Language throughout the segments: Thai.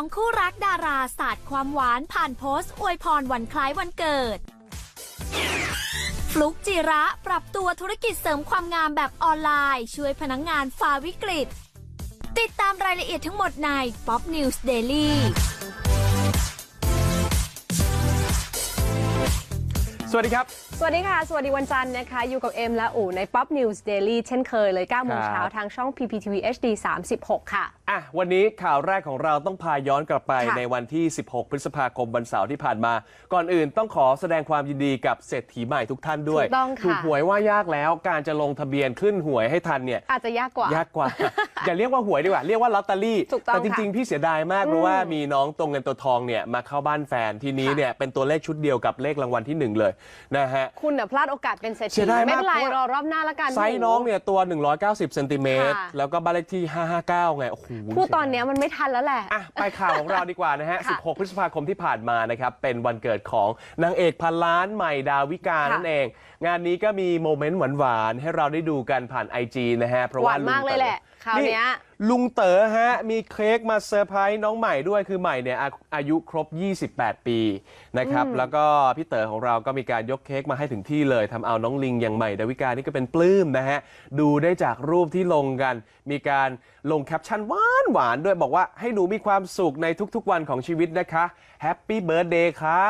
องคู่รักดาราศาสตร์ความหวานผ่านโพสต์อวยพรวันคล้ายวันเกิด ฟลุกจิระปรับตัวธุรกิจเสริมความงามแบบออนไลน์ ช่วยพนักงงานฝ่าวิกฤต ติดตามรายละเอียดทั้งหมดใน Pop News Daily สวัสดีครับ สวัสดีค่ะ สวัสดีวันจันทร์นะคะ อยู่กับเอ็มและอู๋ใน Pop News Daily เช่นเคยเลย9โมงครับเช้าทางช่อง PPTV HD 36 ค่ะ อะวันนี้ข่าวแรกของเราต้องพาย้อนกลับไปค่ะ ในวันที่ 16 พฤษภาคมวันเสาร์ที่ผ่านมา ก่อนอื่นต้องขอแสดงความยินดีกับเศรษฐีใหม่ทุกท่านด้วย ถูกต้องค่ะ ถูกหวยว่ายากแล้วการจะลงทะเบียนขึ้นหวยให้ทันเนี่ย อาจจะยากกว่า ยากกว่า อย่าเรียกว่าหวยดีกว่า เรียกว่าลอตเตอรี่ ถูกต้องแต่จริง ๆ พี่เสียดายมาก เพราะว่ามีน้องตรงเงินตัวทองเนี่ยมาเข้าบ้านแฟนทีนี้ค่ะ เนี่ยเป็นตัวเลขชุดเดียวกับเลขรางวัลที่หนึ่งเลยนะฮะ คุณน่ะพลาดโอกาสเป็นเศรษเสีฐียดายมากไม่เป็นไรเพราะว่ารอรอบหน้าละกัน ไซส์น้องเนี่ยตัว 190 เซนติเมตร ค่ะแล้วก็บ้านเลขที่ 559 ไง โอ้โหพูดตอนเนี้ยมันไม่ทันแล้วแหละ อะไปข่าวของเราดีกว่านะฮะ ค่ะ16 พฤษภาคมที่ผ่านมานะครับ เป็นวันเกิดของนางเอกพันล้านใหม่ดาวิกาค่ะนั่นเอง งานนี้ก็มีโมเมนต์หวานๆ ให้เราได้ดูกันผ่าน IG นะฮะ เพราะหว่าวานลุงมากเลยต๋อแหละ คราวเนี้ยลุงเต๋อฮะ มีเค้กมาเซอร์ไพรส์น้องใหม่ด้วยคือใหม่เนี่ยอาอายุครบ 28 ปีนะครับ แล้วก็พี่เต๋อของเราก็มีการยกเค้กมาให้ถึงที่เลยทำเอาน้องลิงอย่างใหม่ดาวิกานี่ก็เป็นปลื้มนะฮะ ดูได้จากรูปที่ลงกัน มีการลงแคปชั่นหวานหวานๆด้วยบอกว่าให้หนูมีความสุขในทุกๆวันของชีวิตนะคะแฮปปี้เบิร์ดเดย์ค่ะ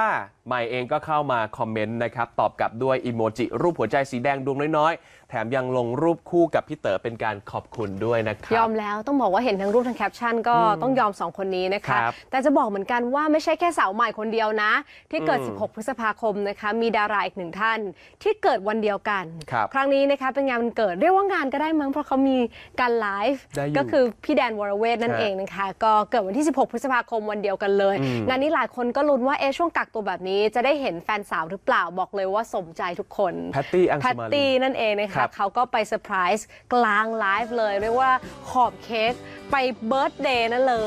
ใหม่เองก็เข้ามาคอมเมนต์นะครับ ตอบกลับด้วยอีโมจิรูปหัวใจสีแดงดวงน้อยๆ แถมยังลงรูปคู่กับพี่เต๋อเป็นการขอบคุณด้วยนะครัยอมแล้วต้องบอกว่าเห็นทั้งรูปทั้งแคปชั่นก็ต้องยอมสองคนนี้นะคะ ครับแต่จะบอกเหมือนกันว่าไม่ใช่แค่สาวใหม่คนเดียวนะ ที่เกิด อืม16 พฤษภาคมนะคะ มีดาราอีกหนึ่งท่าน ที่เกิดวันเดียวกัน ครับครั้งนี้นะคะเป็นงานวันเกิดเรียกว่างานก็ได้มั้งเพราะเขามีการไลฟ์ได้อยู่ก็คือพี่แดนวรเวทนั่นฮะเองนะคะ ก็เกิดวันที่ 16 พฤษภาคมวันเดียวกันเลย อืม งานนี้หลายคนก็ลุ้นว่าเอะช่วงกักตัวแบบนี้จะได้เห็นแฟนสาวหรือเปล่าบอกเลยว่าสมใจทุกคน แพตตี้อังแพสุตมาลี ตี้นั่นเองนะครัคะบ เขาก็ไปเซอร์ไพรส์กลางไลฟ์เลย เรียกว่าขอบเค้กไปเบิร์ตเดย์นั่นเลย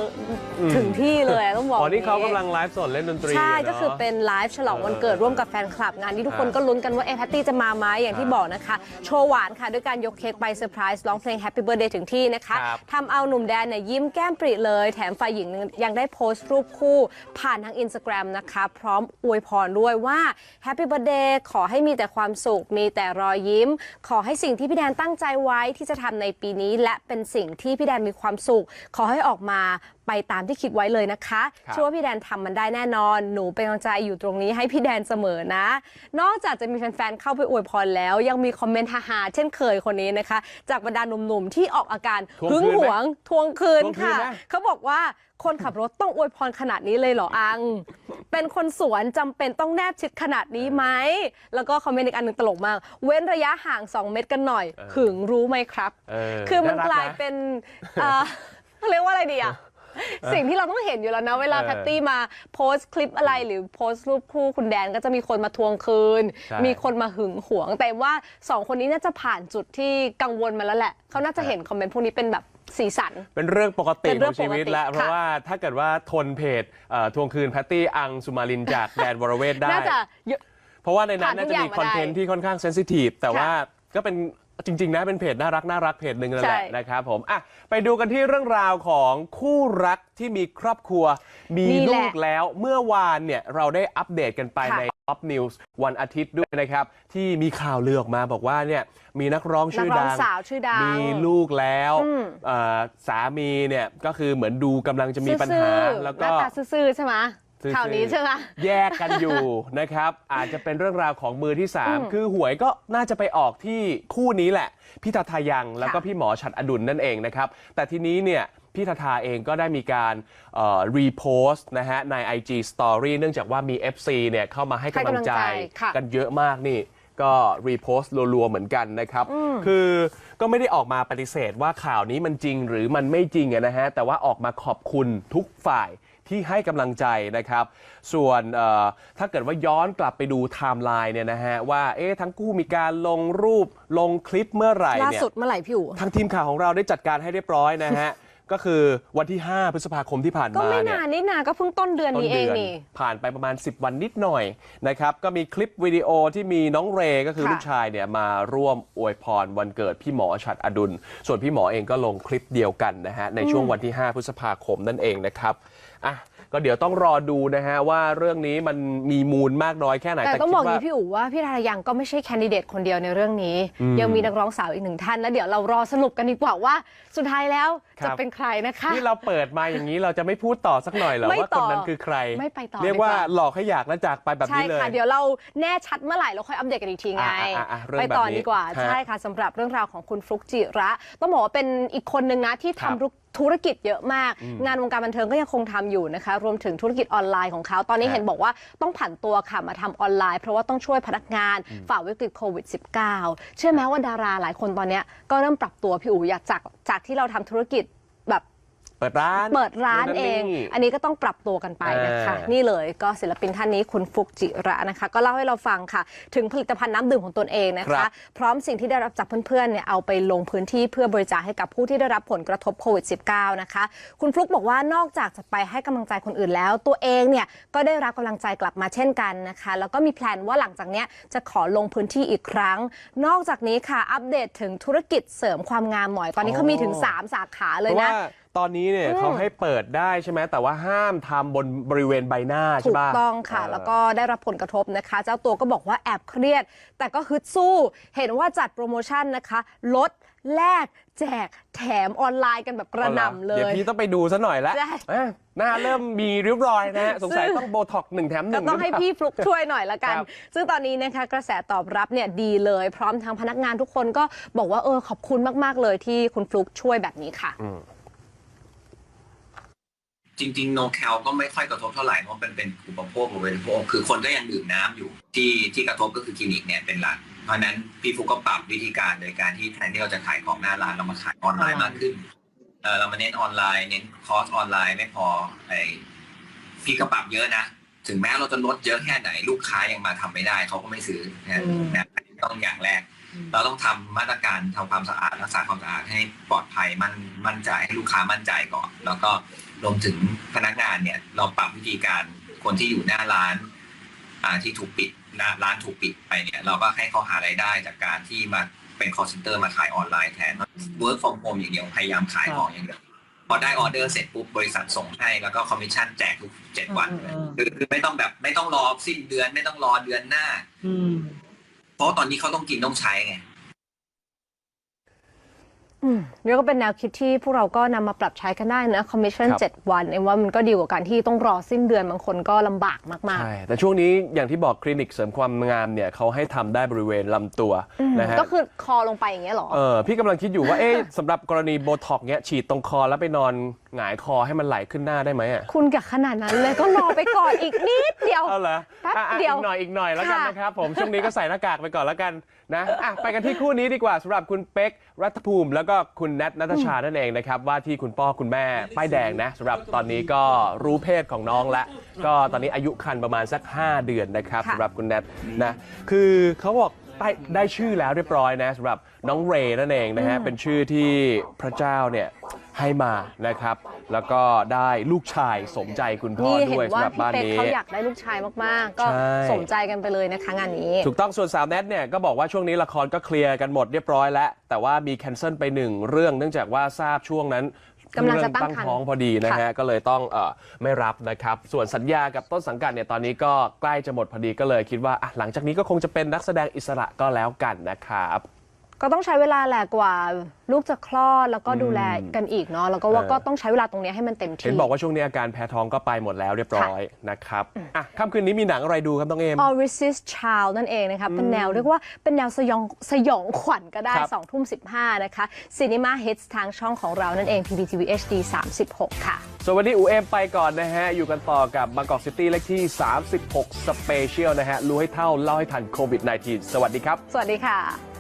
ถึงที่เลยต้องบอกอ๋อนี่เขาย่กำลังไลฟ์สดเล่นดนตรีใช่ะเนะก็คือเป็นไลฟ์ฉลองวันเกิดเออร่วมกับแฟนคลับงานที่ทุกคนครับก็ลุ้นกันว่าเอะแพตตี้จะมาไหมอย่างที่บอกนะคะ โชว์หวานค่ะ ด้วยการยกเค้กไปเซอร์ไพรส์ร้องเพลง Happy Birthday ถึงที่นะคะครับ ทำเอาหนุ่มแดนเนี่ยยิ้มแก้มปริเลย แถมฝ่ายหญิงยังได้โพสต์รูปคู่ผ่านทางอินสตาแกรมนะคะ พร้อมอวยพรด้วยว่า Happy Birthday ขอให้มีแต่ความสุข มีแต่รอยยิ้ม ขอให้สิ่งที่พี่แดนตั้งใจไว้ที่จะทำในปีนี้ และเป็นสิ่งที่พี่แดนมีความสุข ขอให้ออกมาไปตามที่คิดไว้เลยนะคะครับเชื่อว่าพี่แดนทำมันได้แน่นอน หนูเป็นกำลังใจอยู่ตรงนี้ให้พี่แดนเสมอนะ นอกจากจะมีแฟนๆเข้าไปอวยพรแล้ว ยังมีคอมเมนต์ฮาๆเช่นเคยคนนี้นะคะ จากบรรดาหนุ่มๆที่ออกอาการทวงหึงคืนไหมหวงทวงคืนทวงคืนค่ะไหมเขาบอกว่าคนขับรถต้องอวยพรขนาดนี้เลยเหรออัง เป็นคนสวนจำเป็นต้องแนบชิดขนาดนี้ไหม แล้วก็คอมเมนต์อีกอันหนึ่งตลกมาก เว้นระยะห่าง 2 เมตรกันหน่อยหึงรู้ไหมครับเออคือมันน่รักลายะเป็นเอ่อเขาเรียกว่าอะไรดีอะสิ่งที่เราต้องเห็นอยู่แล้วนะ เวลาเออแพตตี้มาโพสต์คลิปอะไรหรือโพสต์รูปคู่คุณแดนก็จะมีคนมาทวงคืน ใช่มีคนมาหึงหวง แต่ว่าสองคนนี้น่าจะผ่านจุดที่กังวลมาแล้วแหละ เขาน่าจะเห็นคอมเมนต์พวกนี้เป็นแบบ สีสัน เป็นเรื่องปกติเป็นขเรื่อองงชีวิตปกติแล้วค่ะเพราะว่าถ้าเกิดว่าทนเพจเอ่อทวงคืนแพตตี้อังสุมาลินจากแดนวรเวทได้ น่าจะเยอะ เพราะว่าในนั้นผ่านทุน่ากจะอย่างมีมาคอนเทนต์ได้ที่ค่อนข้างเซนซิทีฟแต่ค่ะว่าก็เป็นจริง ๆ นะ เป็นเพจน่ารักน่ารักเพจหนึ่งนั่นแหละใช่ นะครับผมอะไปดูกันที่เรื่องราวของคู่รักที่มีครอบครัว มีนี่แหละลูกแล้วเมื่อวานเนี่ยเราได้อัปเดตกันไป ค่ะใน Top News วันอาทิตย์ด้วยนะครับ ที่มีข่าวเลือออกมาบอกว่าเนี่ยมีนักร้องนักชื่อร้องดังสาวชื่อดังมีลูกแล้วอืม เอ่อสามีเนี่ยก็คือเหมือนดูกำลังจะมีปัญหาซื่อๆแล้วหก็ น้าตาซื่อๆใช่ไหมซื่อๆ ข่าวนี้ใช่ไหม แยกกันอยู่ นะครับ อาจจะเป็นเรื่องราวของมือที่ 3 คือหวยก็น่าจะไปออกที่คู่นี้แหละ พี่ทาทายังแล้วก็พี่หมอฉัดอดุลนั่นเองนะครับ แต่ทีนี้เนี่ย พี่ทาทาเองก็ได้มีการรีโพสต์นะฮะใน IG Story เนื่องจากว่ามี FC เนี่ยเข้ามาให้กำลังใจให้กำลังใจค่ะกันเยอะมากนี่ก็รีโพสต์รัวๆเหมือนกันนะครับ คือก็ไม่ได้ออกมาปฏิเสธว่าข่าวนี้มันจริงหรือมันไม่จริงอะนะฮะ แต่ว่าออกมาขอบคุณทุกฝ่ายที่ให้กำลังใจนะครับ ส่วนเอ่อถ้าเกิดว่าย้อนกลับไปดูไทม์ไลน์เนี่ยนะฮะว่าเอ๊ะทั้งคู่มีการลงรูปลงคลิปเมื่อไหร่ล่าเนี่ยสุดเมื่อไหร่พี่อู๋ทางทีมข่าวของเราได้จัดการให้เรียบร้อยนะฮะ ก็คือวันที่ 5 พฤษภาคมที่ผ่านก็มาไม่เนี่ย นานนี่นาก็เพิ่งต้นเดือนต้นนี้เอเดืงอนนี่ ผ่านไปประมาณ 10 วันนิดหน่อยนะครับ ก็มีคลิปวิดีโอที่มีน้องเรก็คือค่ะลูกชายเนี่ยมาร่วมอวยพรวันเกิดพี่หมอฉัดอดุล ส่วนพี่หมอเองก็ลงคลิปเดียวกันนะฮะ ในช่วงวันที่ 5 พฤษภาคมนั่นเองนะครับอะ ก็เดี๋ยวต้องรอดูนะฮะว่าเรื่องนี้มันมีมูลมากน้อยแค่ไหนแต่ต้องคิบดอกอย่างว่านี้พี่อู๋ว่าพี่ทารายังก็ไม่ใช่แคนดิเดตคนเดียวในเรื่องนี้ ยังมีนักร้องสาวอีกหนึ่งท่าน แล้วเดี๋ยวเรารอสรุปกันดีกว่าว่าสุดท้ายแล้วครัจะบเป็นใครนะคะนี่เราเปิดมาอย่างนี้เราจะไม่พูดต่อสักหน่อยเหรอไม่ว่าต่คอนนั้นคือใครไม่ไปต่อเรียกว่าดีกว่าหลอกให้อยากแล้วจากไปแบบใช่นี้เลยค่ะเดี๋ยวเราแน่ชัดเมื่อไหร่เราค่อยอัปเดตกันอีกทีไงอะอะอะเรื่องไปต่อแบบนี้ดีกว่าฮะใช่ค่ะสำหรับเรื่องราวของคุณฟลุกจิระ ต้องบอกว่าเป็นอีกคนนึงนะที่ครับทำ ธุรกิจเยอะมาก งานวงการบันเทิงก็ยังคงทำอยู่นะคะ รวมถึงธุรกิจออนไลน์ของเขาตอนนี้ฮะเห็นบอกว่าต้องผันตัวค่ะมาทำออนไลน์ เพราะว่าต้องช่วยพนักงานฝ่าวิกฤตโควิด -19 เชื่อไหมว่าดาราหลายคนตอนเนี้ยก็เริ่มปรับตัวพี่อู๋อยากจากจากที่เราทำธุรกิจแบบเปิดร้าน เปิดร้านเองนี่อันนี้ก็ต้องปรับตัวกันไปนะคะอ่านี่นี่เลยก็ศิลปินท่านนี้คุณฟุกจิระนะคะ ก็เล่าให้เราฟังค่ะ ถึงผลิตภัณฑ์น้ำดื่มของตนเองนะครัคะบพร้อมสิ่งที่ได้รับจากเพื่อนๆเนี่ยเอาไปลงพื้นที่เพื่อบริจาคให้กับผู้ที่ได้รับผลกระทบโควิด -19 นะคะ คุณฟลุกบอกว่านอกจากจะไปให้กำลังใจคนอื่นแล้ว ตัวเองเนี่ยก็ได้รับกำลังใจกลับมาเช่นกันนะคะ แล้วก็มีแพลนว่าหลังจากเนี้ยจะขอลงพื้นที่อีกครั้ง นอกจากนี้ค่ะอัปเดตถึงธุรกิจเสริมความงามหน่อยตอนนี้เขามีถึงสามสาขาเลเพยราะนะว่า ตอนนี้เนี่ยเขาให้เปิดได้ใช่ไหมแต่ว่าห้ามทำบนบริเวณใบหน้าถูใช่กปะต้องค่ะ เออ แล้วก็ได้รับผลกระทบนะคะ เจ้าตัวก็บอกว่าแอบเครียด แต่ก็ฮึดสู้ เห็นว่าจัดโปรโมชั่นนะคะ ลดแลกแจกแถมออนไลน์กันแบบกระหน่ำเลเดี๋ยวย พี่ต้องไปดูซะหน่อยแล้วใช่เอ้ยหน้าเริ่มมีริ้วรอยนะฮะสงสัยต้องโบท็อกหนึ่งแถมหก็นึ่งต้องให้รืเปล่า พี่ฟลุกช่วยหน่อยละกัน ครับ ซึ่งตอนนี้นะคะกระแสตอบรับเนี่ยดีเลย พร้อมทางพนักงานทุกคนก็บอกว่าเออขอบคุณมาก ๆ เลยที่คุณฟลุกช่วยแบบนี้ค่ะ จริงๆโนแคลก็ไม่ค่อยกระทบเท่าไหร่เพราะมันเป็นอุปโภคบริโภคคือคนก็ยังดื่มน้ำอยู่ที่ที่กระทบก็คือคลินิกเนี่ยเป็นหลักเพราะฉะนั้นพี่ฟุกก็ปรับวิธีการโดยการที่แทนที่เราจะขายของหน้าร้านเรามาขายออนไลน์มากขึ้นเออเรามาเน้นออนไลน์เน้นคอร์สออนไลน์ไม่พอไอพี่ก็ปรับเยอะนะถึงแม้เราจะลดเยอะแค่ไหนลูกค้ายังมาทำไม่ได้เขาก็ไม่ซื้อนะอืมนะอันนี้ต้องอย่างแรก เราต้องทำมาตรการทำความสะอาดรักษาความสะอาดให้ปลอดภัยมั่นมั่นใจให้ลูกค้ามั่นใจก่อน แล้วก็รวมถึงพนักงานเนี่ย เราปรับวิธีการคนที่อยู่หน้าร้านอ่าที่ถูกปิดหน้าร้านถูกปิดไปเนี่ย เราก็ให้เขาหารายได้จากการที่มาเป็น call center มาขายออนไลน์แทน work from home อย่างเดียวพยายามขายของอย่างเดียวพอได้ออเดอร์เสร็จปุ๊บบริษัทส่งให้แล้วก็คอมมิชชั่นแจกทุกเจ็ดวันเลยคือคือไม่ต้องแบบไม่ต้องรอสิ้นเดือนไม่ต้องรอเดือนหน้าเพ ราะตอนนี้เขาต้องกินต้องใช้ไง อืมเรียกว่าเป็นแนวคิดที่พวกเราก็นำมาปรับใช้กันได้นะคอมมิชชั่นครับเจ็ดวันเอ็มว่ามันก็ดีกว่าการที่ต้องรอสิ้นเดือนบางคนก็ลำบากมากใช่แต่ช่วงนี้อย่างที่บอกคลินิกเสริมความงามเนี่ยเขาให้ทำได้บริเวณลำตัวนะฮะๆก็คือคอลงไปอย่างเงี้ยเหรอเออพี่กำลังคิดอยู่ว่าเอ๊ะสำหรับกรณีโบท็อกเนี้ยฉีดตรงคอแล้วไปนอนหงายคอให้มันไหลขึ้นหน้าได้ไหมอะคุณกับขนาดนั้นเลยก็รอไปก่อนอีกนิดเดียวเอาเหรอแป๊บอะอะเดียวอีกหน่อยอีกหน่อยแล้วกันค่ะนะครับผมช่วงนี้ก็ใส่หน้ากากไปก่อนแล้วกันนะอะไปกันที่คู่นี้ดีกว่าสำหรับคุณเป๊กรัฐภูมิ แล้วก็คุณแนทนัทชานั่นเองนะครับ ว่าที่คุณพ่อคุณแม่ป้ายแดงนะสำหรับตอนนี้ก็รู้เพศของน้องแล้วก็ตอนนี้อายุคันประมาณสัก 5 เดือนนะครับค่ะสำหรับคุณแนทนะคือเขาบอกได้ได้ชื่อแล้วเรียบร้อยนะสำหรับน้องเรย์นั่นเองนะฮะเป็นชื่อที่พระเจ้าเนี่ย ให้มานะครับ แล้วก็ได้ลูกชายสมใจคุณพ่อนี่เห็ด้วยนสำว่าหรับพี่บ้านเป๊กนี้ เขาอยากได้ลูกชายมาก ๆ ก็ใช่ สมใจกันไปเลยนะคะงานนี้ ถูกต้องส่วนสาวแนทเนี่ยก็บอกว่าช่วงนี้ละครก็เคลียร์กันหมดเรียบร้อยแล้ว แต่ว่ามีแคนเซิลไปหนึ่งเรื่องเนื่องจากว่าทราบช่วงนั้นกำลังจะเรื่องตั้งครรภ์ท้องพอดีนะฮะค่ะก็เลยต้องเออไม่รับนะครับ ส่วนสัญญากับต้นสังกัดเนี่ยตอนนี้ก็ใกล้จะหมดพอดีก็เลยคิดว่าอะหลังจากนี้ก็คงจะเป็นนักแสดงอิสระก็แล้วกันนะครับ ก็ต้องใช้เวลาแหละกว่า ลูกจะคลอดแล้วก็ดูแลกันอีกเนาะแล้วก็ว่าเออก็ต้องใช้เวลาตรงเนี้ยให้มันเต็มที่ เห็นบอกว่าช่วงนี้อาการแพ้ท้องก็ไปหมดแล้วเรียบร้อยนะครับอะค่ำคืนนี้มีหนังอะไรดูครับต้องเอม All Resist Child นั่นเองนะคะเป็นแนวเรียกว่าเป็นแนวสยองสยองขวัญก็ได้ครับ2ทุ่ม15นะคะ Cinema Hits ทางช่องของเรานั่นเอง PPTV HD 36 ค่ะส่วนวันนี้อูเอมไปก่อนนะฮะ อยู่กันต่อกับบางกอกซิตี้เลขที่ 36 สเปเชียลนะฮะ รู้ให้เท่า เล่าให้ทันโควิด -19 สวัสดีครับ สวัสดีค่ะ